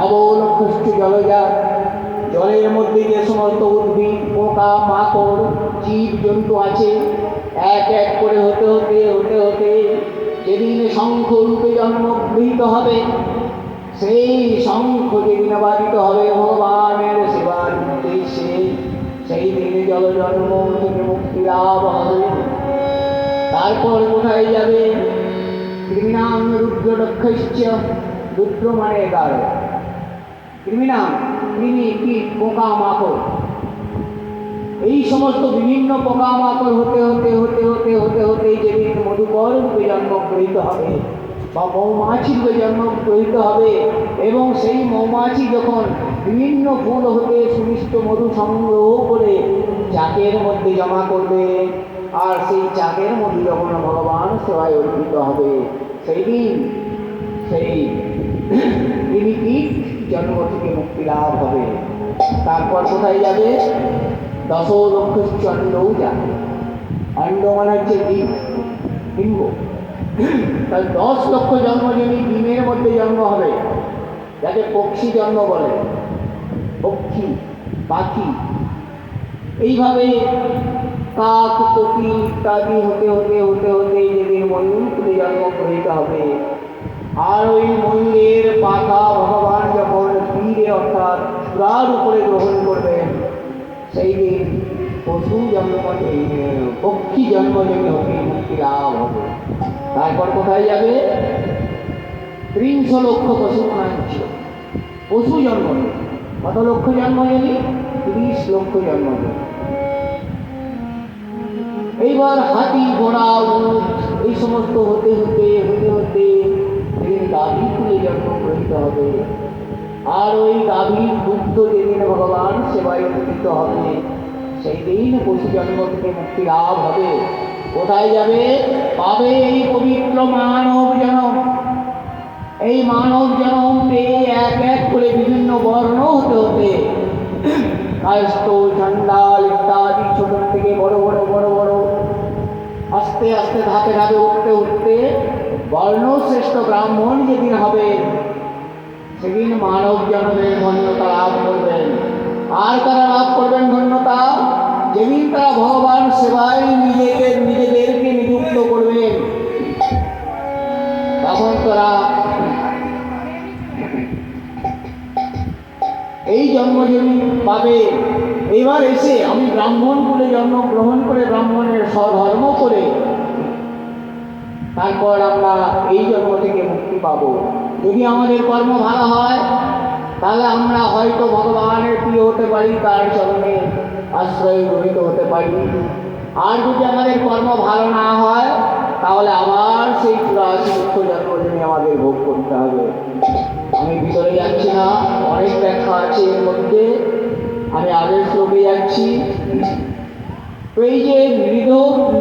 নবলক্ষষ্ঠ জলজাত জলের মধ্যে যে সমস্ত উদ্ভিদ, পোকা মাকড় জীব, জন্তু আছে, এক এক করে হতে হতে হতে হতে যেদিন শঙ্খ রূপে জন্মগৃহীত হবে, সেই শঙ্খ যেদিন বাদিত হবে ভগবানের সেবার উদ্দেশ্যে, সেই দিনে জল জন্ম থেকে মুক্তি লাভ হবে। তারপর কোথায় যাবে? কৃমিনাম রুদ্র রুদ্র মানে এগারো কৃমিনাম কৃমি কীট পোকা মাকড় এই সমস্ত বিভিন্ন পোকামাকড় হতে হতে হতে হতে হতে হতে যেদিন মধুকর রূপে জন্মগ্রহীত হবে বা মৌমাছি রূপে জন্মগ্রহীত হবে এবং সেই মৌমাছি যখন বিভিন্ন ফুল হতে সুমিষ্ট মধু সংগ্রহ করে চাকের মধ্যে জমা করবে, আর সেই চাকের মধ্যে যখন ভগবান সেবায় অর্পিত হবে, সেই দিন সেই কৃমিকীট জন্ম থেকে মুক্তি লাভ হবে। তারপর কোথায় যাবে? দশ লক্ষ চন্ডও যাবে অণ্ড মানে হচ্ছে ডিম ডিম্ব তাহলে দশ লক্ষ জন্ম যদি ডিমের মধ্যে জন্ম হবে, যাকে পক্ষী জন্ম বলে। পক্ষী, পাখি। এইভাবে কাক, কোকিল ইত্যাদি হতে হতে হতে হতে ময়ূর তুলে জন্ম গ্রহীত হবে। আর ওই ময়ূরের পাতা ভগবান যখন তীরে অর্থাৎ চূড়ার উপরে গ্রহণ করবেন, সেই দিন পশু জন্ম পক্ষী জন্ম যদি হবে মুক্তি লাভ হবে তারপর কোথায় যাবে ত্রিংশ লক্ষ পশু খাঞ্চ পশু জন্ম। কত লক্ষ জন্ম নেবে ত্রিশ লক্ষ জন্ম। এইবার হাতি, ঘোড়া এই সমস্ত হতে হতে হতে হতে গাভী খুলে জন্ম গ্রহীত হবে। আর ওই গাভীর দুগ্ধ যেদিন ভগবান সেবায় অর্পিত হবে। সেই দিন পশু জন্ম থেকে মুক্তি লাভ হবে। কোথায় যাবে? পাবে এই পবিত্র মানব জনম। এই মানব জনম পেয়ে এক এক করে বিভিন্ন বর্ণ হতে হতে কায়স্থ চণ্ডাল ইত্যাদি ছোট থেকে বড় বড় বড় বড়, আস্তে আস্তে, ধাপে ধাপে, উঠতে উঠতে বর্ণশ্রেষ্ঠ ব্রাহ্মণ যেদিন হবে, সেদিন মানব জন্মের ধন্যতা লাভ করবেন। আর তারা লাভ করবেন ধন্যতা যেদিন তারা ভগবান সেবায় নিজেকে, নিজেদেরকে নিযুক্ত করবেন। তখন তারা এই জন্ম যদি পাবে, এবার এসে আমি ব্রাহ্মণ বলে জন্মগ্রহণ করে ব্রাহ্মণের স্বধর্ম করে তারপর আমরা এই জন্ম থেকে মুক্তি পাবো। যদি আমাদের কর্ম ভালো হয়, তাহলে আমরা হয়তো ভগবানের প্রিয় হতে পারি, তার চরণে আশ্রয় গ্রহীত হতে পারি। আর যদি আমাদের কর্ম ভালো না হয়, তাহলে আবার সেই চুরাশি জন্মদিনে আমাদের ভোগ করতে হবে। আমি ভিতরে যাচ্ছি না, অনেক ব্যাখ্যা আছে এর মধ্যে। আমি আগের শ্লোকে যাচ্ছি। এই যে মৃদ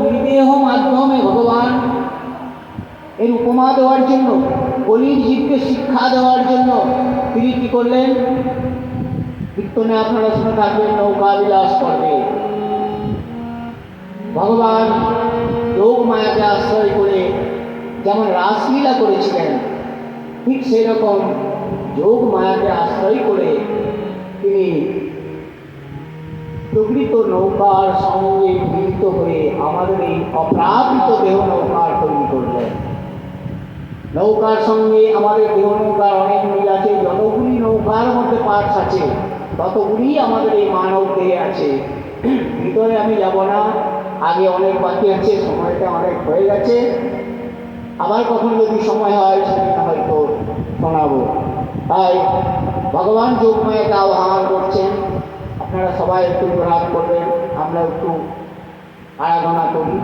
মৃদেহ মাধ্যমে ভগবান এর উপমা দেওয়ার জন্য কলির জীবকে শিক্ষা দেওয়ার জন্য তিনি কী করলেন? কীর্তনে আপনারা শুনে থাকবেন, নৌকা বিলাস করবে ভগবান যোগ মায়াকে আশ্রয় করে যেমন রাসলীলা করেছিলেন, ঠিক সেরকম যোগ মায়াকে আশ্রয় করে তিনি প্রকৃত নৌকার সঙ্গে মিলিত হয়ে আমাদের এই অপ্রাকৃত দেহ নৌকার তৈরি করলেন। নৌকার সঙ্গে আমাদের দেহ নৌকার অনেক মিল আছে, যতগুলি নৌকার মধ্যে পার্টস আছে, ততগুলি আমাদের এই মানব দেহে আছে। ভিতরে আমি যাব না, আগে অনেক বাকি আছে, সময়টা অনেক হয়ে গেছে। আবার কখন যদি সময় হয়, সেদিন হয়তো শোনাবো। তাই ভগবান যোগমায়াকে আহ্বান করছেন। আপনারা সবাই একটু রাগ করবেন, আমরা একটু আরাধনা করি।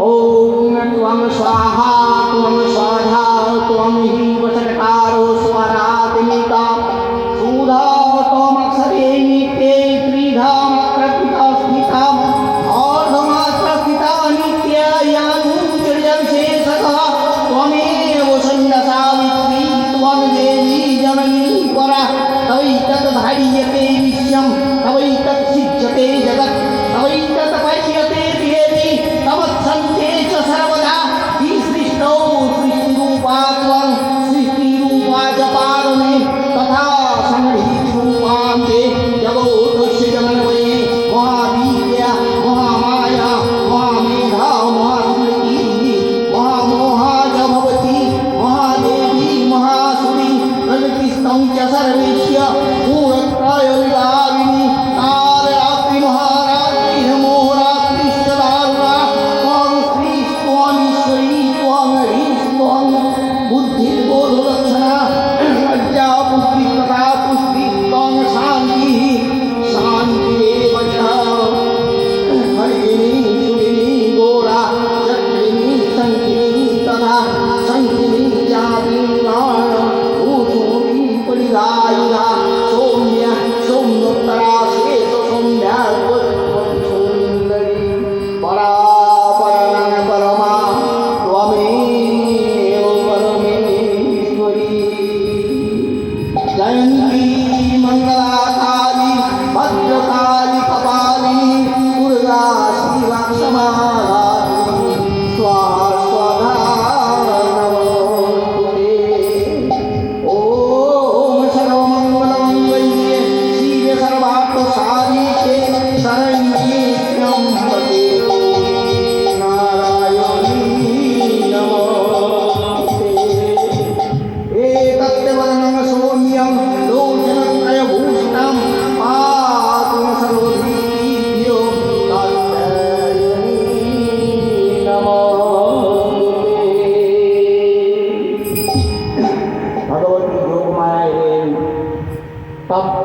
ॐ त्वं स्वाहा त्वं स्वाधा त्वं हि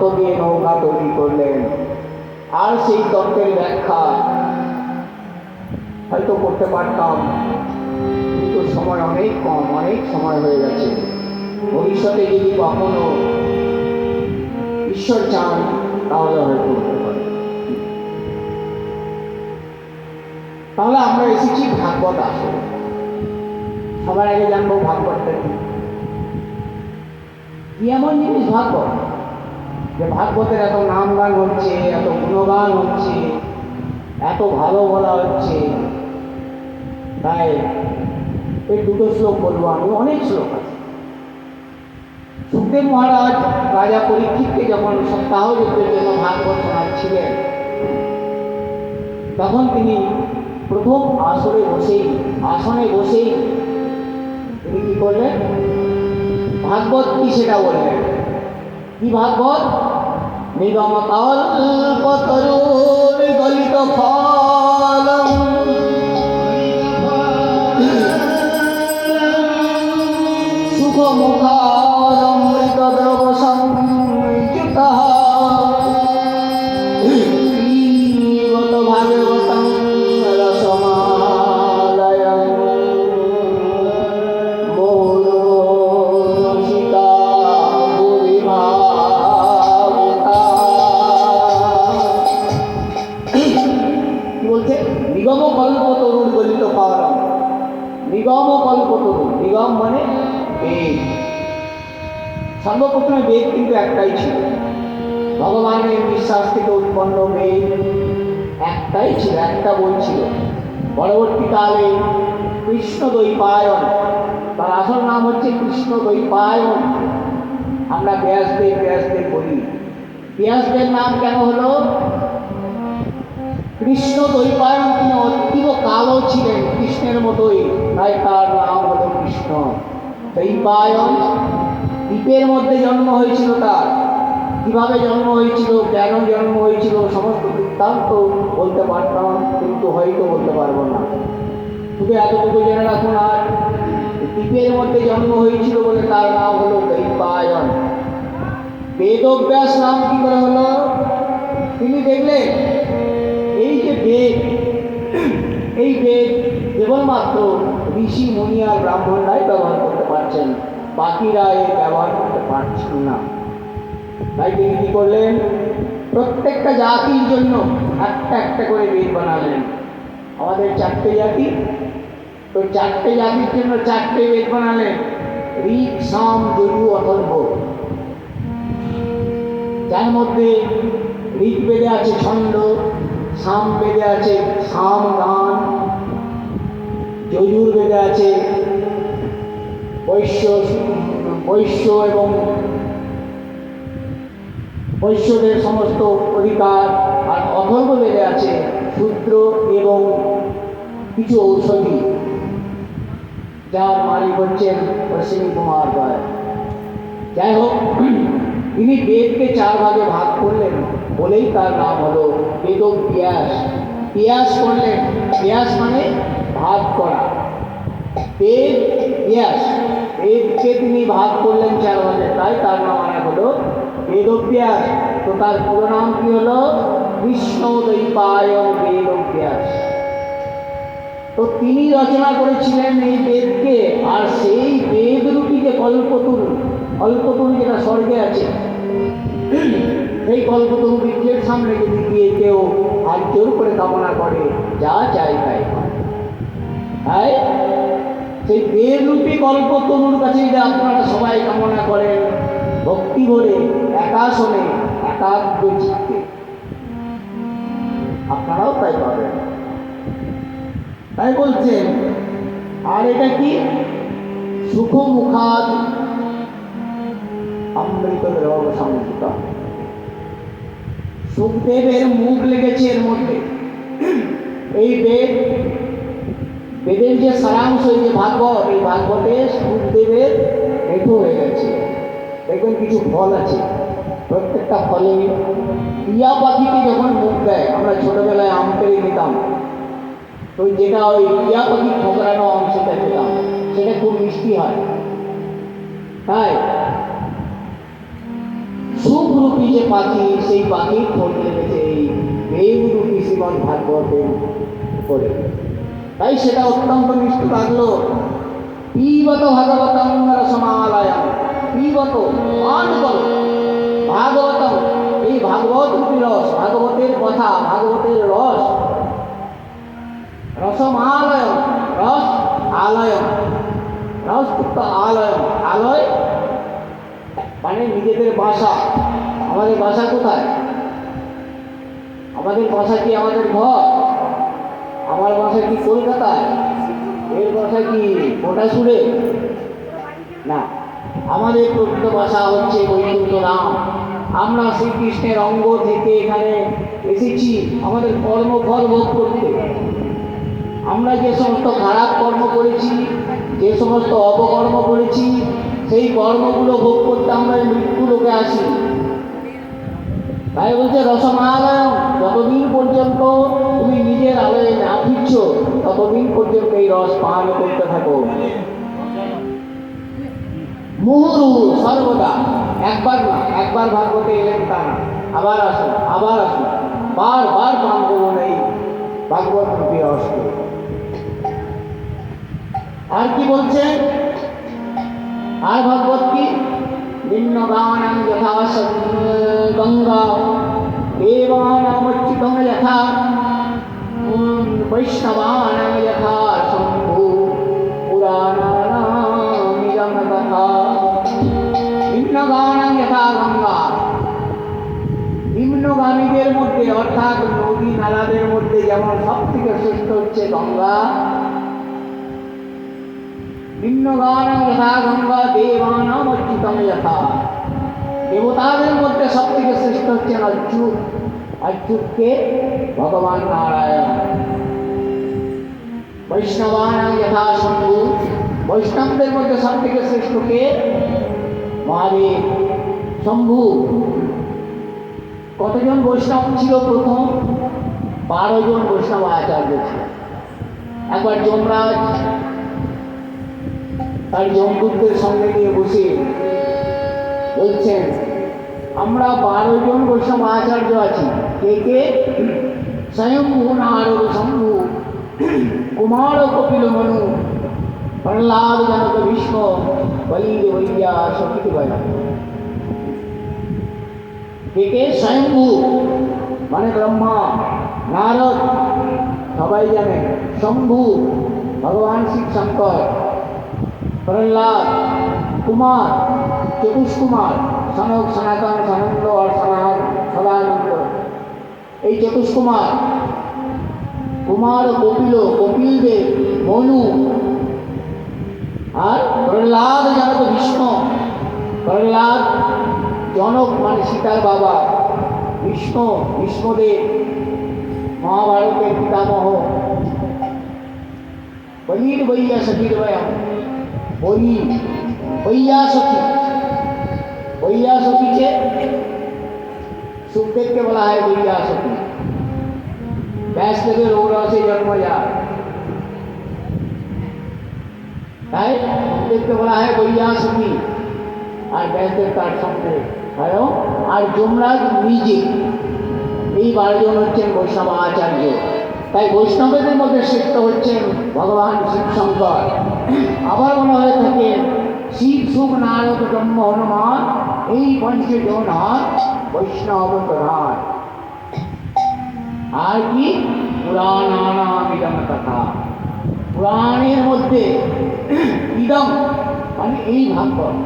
তত্ত্ব দিয়ে নৌকা তৈরি করলেন। আর সেই তত্ত্বের ব্যাখ্যা হয়তো করতে পারতাম, কিন্তু সময় অনেক কম, অনেক সময় হয়ে গেছে। ভবিষ্যতে যদি কখনো ঈশ্বর চান, তাহলে হয়তো তাহলে আমরা এসেছি ভাগবত আসলে সবার আগে জানব ভাগবতটা কি এমন জিনিস ভাগবত? যে ভাগবতের এত নাম গান হচ্ছে, এত গুণগান হচ্ছে, এত ভালো বলা হচ্ছে। তাই এই দুটো শ্লোক বলব আমি, অনেক শ্লোক আছে। সুখদেব মহারাজ রাজা পরীক্ষিতকে যখন সপ্তাহ যুদ্ধের জন্য ভাগবত শোনাচ্ছিলেন তখন তিনি প্রথম আসরে বসেই, আসনে বসেই তিনি কি করলেন? ভাগবত কি সেটা বললেন? কি ভাগবত? নিগম কল্পতরুর গলিত সুখ মুখারমৃত দ্রব সংযুত বলছে, নিগম কল্প তরুণ গলিত পাওয়ারম নিগম কল্প তরুণ, নিগম মানে সর্বপ্রথমে বেদ কিন্তু একটাই ছিল। ভগবানের বিশ্বাস থেকে উৎপন্ন বেদ একটাই ছিল, একটা বই ছিল। পরবর্তীকালে কৃষ্ণ দৈপায়ন তার আসল নাম হচ্ছে কৃষ্ণ দৈপায়ন আমরা ব্যাসদেব ব্যাসদেব বলি। ব্যাসদেব নাম কেন হলো? কৃষ্ণ দৈপায়ন তিনি অতীব কালো ছিলেন কৃষ্ণের মতোই, তাই তার নাম হলো কৃষ্ণ। দৈপায়ন দ্বীপের মধ্যে জন্ম হয়েছিল তার। কীভাবে জন্ম হয়েছিল, কেন জন্ম হয়েছিল, সমস্ত বৃত্তান্ত বলতে পারতাম, কিন্তু হয়তো বলতে পারব না। শুধু এতটুকু জেনে রাখুন আর, দ্বীপের মধ্যে জন্ম হয়েছিল বলে তার নাম হলো দৈপায়ন বেদব্যাস নাম কি করে হলো? তিনি দেখলেন বেদ এই বেদ কেবলমাত্র ঋষি মুনি আর ব্রাহ্মণরাই ব্যবহার করতে পারছেন, বাকিরা এ ব্যবহার করতে পারছেন না। তাই তিনি কি করলেন? প্রত্যেকটা জাতির জন্য একটা একটা করে বেদ বানালেন। আমাদের চারটে জাতি? তো চারটে জাতির জন্য চারটে বেদ বানালেন। ঋক, সাম যজু অথর্ব। যার মধ্যে ঋগ্বেদে আছে ছন্দ সাম বেদে আছে সাম গান যজুর্বেদে আছে বৈশ্য বৈশ্য এবং বৈশ্যদের সমস্ত অধিকার। আর অথর্ব বেদে আছে, শূদ্র এবং কিছু ঔষধি যার মালিক হচ্ছেন অশ্বিনী কুমার রায়। যাই হোক তিনি বেদকে চার ভাগে ভাগ করলেন। বলেই তার নাম হলো বেদ ব্যাস ব্যাস করলেন ব্যাস মানে ভাগ করা। বেদ ব্যাস বেদকে তিনি ভাগ করলেন চার ভাগে, তাই তার নাম আনা হলো বেদব্যাস তো তার পুরো নাম কি হলো? কৃষ্ণ দৈপায় বেদব্যাস তো তিনি রচনা করেছিলেন এই বেদকে, আর সেই বেদরূপী যে কল্পতরু কল্পতরু যেটা স্বর্গে আছে সেই কল্পতরু বৃক্ষের সামনে যদি গিয়ে কেউ আর জোর করে কামনা করে, যা চাই তাই। তাই সেই বেদরূপী কল্পতরুর কাছে যদি আপনারা সবাই কামনা করেন, ভক্তি ভরে একাশনে একাগ্র চিত্তে। আপনারাও তাই পাবেন। তাই বলছেন, আর এটা কি? সুখ মুখাদ অমৃত রব সংযুক্ত সুখদেবের মুখ লেগেছে এর মধ্যে এই বেদ বেদের যে সারাংশ এই যে ভাগবত এই ভাগবতে সুখদেবের হেতু হয়ে গেছে দেখবেন কিছু ফল আছে। প্রত্যেকটা ফলে টিয়া পাখিকে যখন মুখ দেয়, আমরা ছোটবেলায় আম পেরে নিতাম। তো যেটা ওই টিয়া পাখি ঠোকরানো অংশটা খেতাম সেটা খুব মিষ্টি হয়। তাই পাখি সেই পাখির খোঁজ লেগেছে এই বেগরূপী শ্রীমদ ভাগবতের উপরে? তাই সেটা অত্যন্ত মিষ্টি লাগল। পিবত ভাগবতম রসমালয় পিবত পান করো এই ভাগবত রস? ভাগবতের কথা, ভাগবতের রস। রসমালয় রস আলয় রসযুক্ত আলয় আলয় মানে নিজেদের বাসা আমাদের বাসা কোথায়? আমাদের বাসা কি আমাদের ঘর? আমার বাসা কি কলকাতায়? এর বাসা কি কোটাসুরে না, আমাদের প্রকৃত ভাষা হচ্ছে বৈকুণ্ঠ রাম। আমরা শ্রীকৃষ্ণের অঙ্গ থেকে এখানে এসেছি আমাদের কর্মফল ভোগ করতে। আমরা যে সমস্ত খারাপ কর্ম করেছি, যে সমস্ত অপকর্ম করেছি, সেই কর্মগুলো ভোগ করতে আমরা মৃত্যু লোকে আসি। তাই বলছে রসমালয় যতদিন পর্যন্ত তুমি নিজের আলোয় না ফিরছ, ততদিন পর্যন্ত এই রস পান করতে থাকো। মুহুরু সর্বদা। একবার না, একবার ভাগবতে এলেন তা না। আবার আসুন আবার আসুন। বারবার পান করুন এই ভাগবত রূপী রসকে আর কি বলছে? আর ভাগবত কি? নিম্ন গানাং যথা গঙ্গা দেবানামচ্যুতম যথা বৈষ্ণবানাং যথা শম্ভু পুরাণানামিদম তথা নিম্ন গানাং যথা গঙ্গা নিম্নগামীদের মধ্যে অর্থাৎ নদী নালাদের মধ্যে যেমন সব থেকে শ্রেষ্ঠ হচ্ছে গঙ্গা নিম্নগানং যথা গঙ্গা দেবানাম অচ্যুতম যথা দেবতাদের মধ্যে সব থেকে শ্রেষ্ঠ হচ্ছেন অচ্যুত অচ্যুতকে ভগবান নারায়ণ বৈষ্ণবানাং যথা শম্ভু বৈষ্ণবদের মধ্যে সব থেকে শ্রেষ্ঠকে মহাদেব শম্ভু কতজন বৈষ্ণব ছিল প্রথম বারো জন বৈষ্ণব আচার্য ছিল একবার যমরাজ তার যমদূতদের সঙ্গে নিয়ে বসে। বলছেন, আমরা বারো জন বৈষ্ণব আচার্য আছি। কে কে? স্বয়ম্ভু নারদ শম্ভু, কুমার কপিল মনু, প্রহ্লাদ জনক ভীষ্ম, বলির বৈয়া সকিত বয়া। কে কে? স্বয়ম্ভু মানে ব্রহ্মা, নারদ, সবাই জানে, শম্ভু, ভগবান শিব শঙ্কর। প্রহ্লাদ কুমার চতুষ কুমার সনক সনাতন সনন্দ আর সনাত সদানন্দ এই চতুষ কুমার কুমার কপিল কপিল দেব মনু আর প্রহ্লাদ জনক ভীষ্ম প্রহ্লাদ জনক মানে সীতার বাবা ভীষ্ম ভীষ্মদেব মহাভারতের পিতামহ বলির বইয়া সখীর বয়া বলি বইয়া সখী বইয়া সখীকে সুখদেবকে বলা হয় বইয়া সখী ব্যাসদেবের ঔরসে জন্ম যায় তাই দেখতে বলা হয় বৈয়াসী আর ব্যাসদেব তার সঙ্গে হয় আর যমরাজ নিজে এই বারোজন হচ্ছেন বৈষ্ণব আচার্য তাই বৈষ্ণবদের মধ্যে শ্রেষ্ঠ হচ্ছেন ভগবান শিব শঙ্কর আবার বলা হয়ে থাকে, শিব সুখ নারদ ব্রহ্ম হনুমান, এই পঞ্চজন হাত বৈষ্ণব প্রধান। আর কি? পুরাণানামিদম কথা পুরাণের মধ্যে ইদম মানে এই ভাগবত।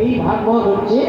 এই ভাগবত হচ্ছে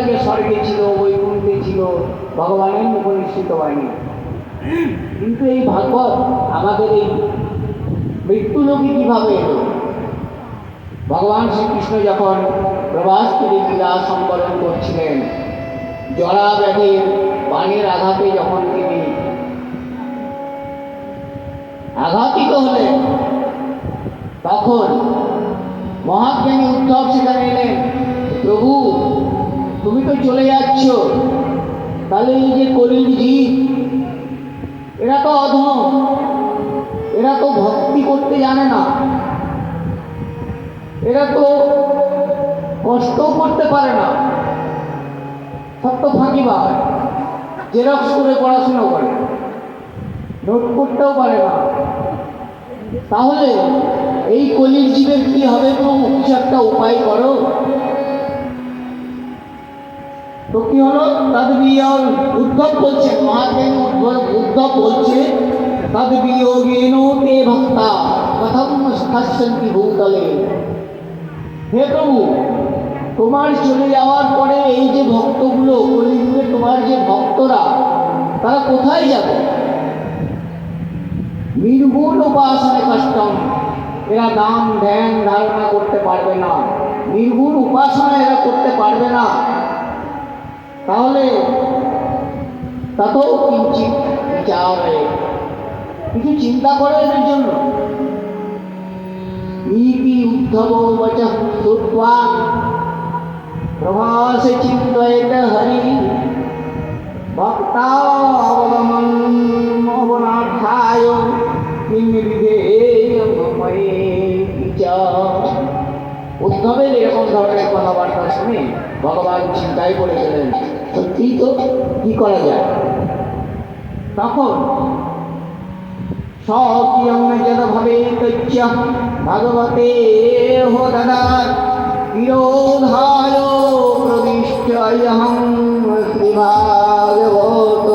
আগে স্বর্গে ছিল, বৈকুণ্ঠে ছিল, ভগবানের মুখ নিশ্চিত বাণী কিন্তু এই ভাগবত আমাদের এই মৃত্যুলোকে কীভাবে এলো? ভগবান শ্রীকৃষ্ণ যখন প্রভাস থেকে ক্রীড়া সম্বরণ করছিলেন, জরা ব্যাধের বাণীর আঘাতে যখন তিনি আঘাতিত হলেন, তখন মহাজ্ঞানী উদ্ধব সেখানে এলেন, প্রভু তো চলে যাচ্ছ। তাহলে এই যে কলির এরা তো অধম, এরা তো ভক্তি করতে জানে না। এরা তো কষ্টও করতে পারে না। সব তো ফাঁকিবার জেরক্স করে পড়াশুনো করে। নোট করতেও পারে না। তাহলে এই কলির জীবের কি হবে প্রভু? কিছু একটা উপায় করো। তো কি হলো? তাদ বিয়ল উদ্ধব বলছে মহাজ্ঞান উদ্ধব বলছে? তাদ বিয়োগেন তে ভক্তা কথম স্থাসন্তি ভূতলে। হে প্রভু, তোমার চলে যাওয়ার পরে এই যে ভক্তগুলো, কলিযুগে তোমার যে ভক্তরা, তারা কোথায় যাবে? নির্গুণ উপাসনে কষ্টম। এরা দাম ধ্যান, ধারণা করতে পারবে না। নির্গুণ উপাসনা এরা করতে পারবে না। তাহলে তাতেও কিঞ্চিত বিচারে কিছু চিন্তা করে এদের জন্য। নীতি উদ্ধব বচ শ্রুত্বা প্রভাসে চিন্তয়েত হরি। ভক্তাবলমন অবনাথায় উদ্ধবের এরকম ধরনের কথাবার্তা শুনে ভগবান চিন্তায় পড়ে গেলেন, সত্যিই তো কি করা যায়? তখন স্বকিয়ং যদ ভবেতচ্চ ভগবতে হো দদাত বিরোধায় প্রবিষ্ট অহং শ্রীভাগবত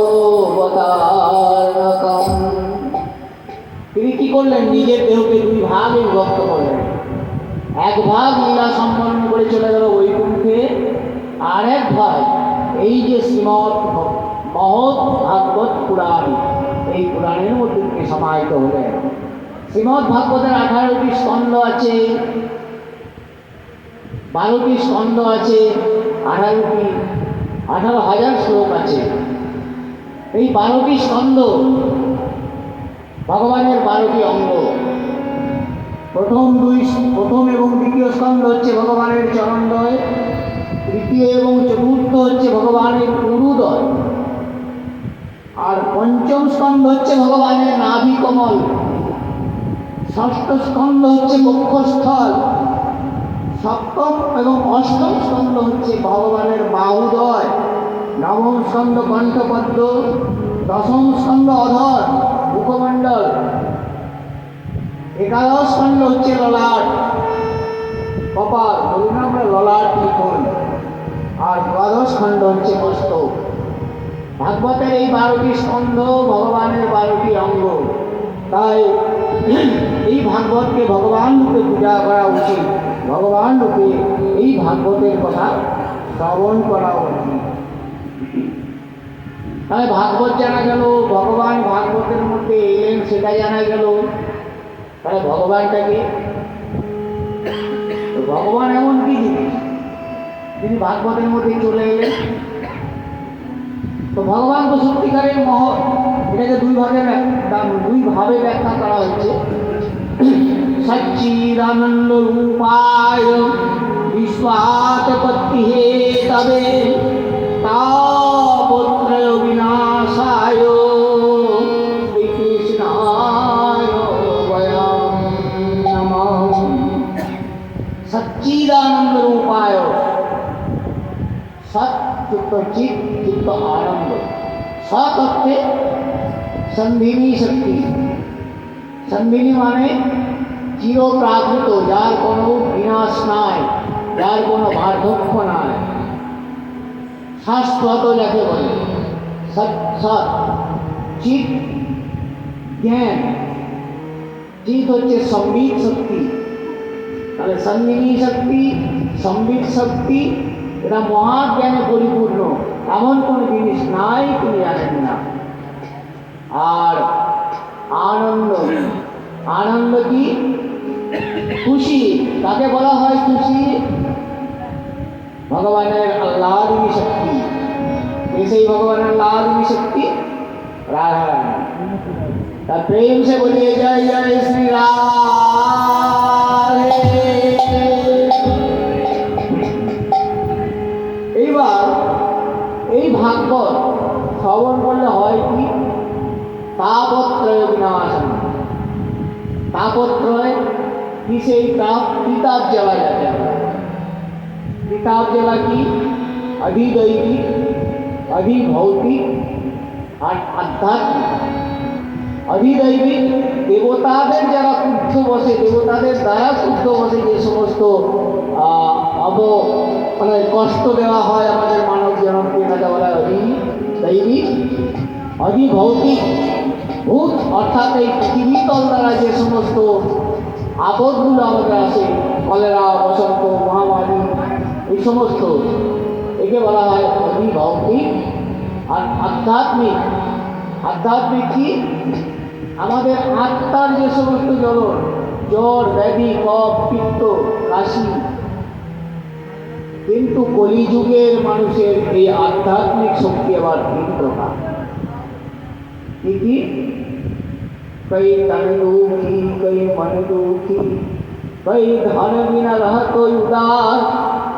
বতারকম তিনি কি করলেন? নিজের দেহকে দুই ভাগে বিভক্ত করলেন। এক ভাগ লীলা সম্পন্ন করে চলে গেল বৈকুণ্ঠে আর এক ভাগ এই যে শ্রীমৎ মহৎ ভাগবত পুরাণ, এই পুরাণের মধ্যে তিনি সমাহিত হলেন। শ্রীমৎ ভাগবতের আঠারোটি স্কন্ধ আছে, বারোটি স্কন্ধ আছে, আঠারোটি, আঠারো হাজার শ্লোক আছে। এই বারোটি স্কন্ধ ভগবানের বারোটি অঙ্গ। প্রথম দুই, প্রথম এবং দ্বিতীয় স্কন্ধ হচ্ছে ভগবানের চরণদয়। তৃতীয় এবং চতুর্থ হচ্ছে ভগবানের পুরুদয় আর পঞ্চম স্কন্ধ হচ্ছে ভগবানের নাভি কমল। ষষ্ঠ স্কন্ধ হচ্ছে বক্ষস্থল সপ্তম এবং অষ্টম স্কন্ধ হচ্ছে ভগবানের বাহুদয়। নবম স্কন্ধ কণ্ঠপদ্ম। দশম স্কন্ধ অধর, মুখমণ্ডল। একাদশ খণ্ড হচ্ছে ললাট। কপাল ললাট। আর দ্বাদশ খণ্ড হচ্ছে মস্তক ভাগবতের এই বারোটি স্কন্ধ ভগবানের বারোটি অঙ্গ। তাই এই ভাগবতকে ভগবান রূপে পূজা করা উচিত। ভগবান রূপে এই ভাগবতের কথা শ্রবণ করা উচিত। তাহলে ভাগবত জানা গেল, ভগবান ভাগবতের মধ্যে এলেন সেটা জানা গেল। তাহলে ভগবানটাকে তো ভগবান এমন কি জিনিস তিনি ভাগবতের মধ্যে চলে এলেন। তো ভগবান তো সত্যিকারের মহৎ, এটাকে দুই ভাগে দুই ভাবে ব্যাখ্যা করা হচ্ছে সচ্চিদানন্দ রূপায় যুক্ত চিত যুক্ত আনন্দ সৎ অর্থে সন্ধিনী শক্তি সন্ধিনী মানে চিরপ্রাকৃত যার কোনো বিনাশ নাই যার কোনো বার্ধক্য নাই শাশ্বত যাকে বলে সৎ সৎ চিত জ্ঞান চিত হচ্ছে সম্বিত শক্তি তাহলে সন্দিনী শক্তি সম্বিত শক্তি ওরা মহাজ্ঞানে পরিপূর্ণ এমন কোনো জিনিস নাই, তিনি আসেন না। আর আনন্দ আনন্দ কি? খুশি। তাকে বলা হয় খুশি? ভগবানের আল্লাহরী শক্তি। সেই ভগবানের আল্লাহরী শক্তি রাধা রাধা তার প্রেম সে বলিয়ে যায়, জয় শ্রী রাম তাপত্রয় কি সেই তাপ কিতাব জ্বালা যাতে কিতাব জ্বালা কি অধিদৈবিক অধিভৌতিক আর আধ্যাত্মিক অধিদৈবিক দেবতাদের যারা শুদ্ধ বসে দেবতাদের দ্বারা শুদ্ধ বসে যে সমস্ত আহ, অব মানে কষ্ট দেওয়া হয় আমাদের মানব জনমকে তাকে বলা হয় অধিদৈবিক অধিভৌতিক ভূত অর্থাৎ এই পৃথিবীতল দ্বারা যে সমস্ত আপদগুলো আমাদের আসে কলেরা, বসন্ত, মহামারী, এই সমস্ত, একে বলা হয় অধিভৌতিক আর আধ্যাত্মিক আধ্যাত্মিক কি? আমাদের আত্মার যে সমস্ত জ্বর জ্বর, ব্যাধি, কফ, পিত্ত, কাশি, কিন্তু কলিযুগের মানুষের এই আধ্যাত্মিক শক্তি আবার তিন কি কি? कई तन दुखी कई मन दुखी कई धन बिना रह कोई उदार।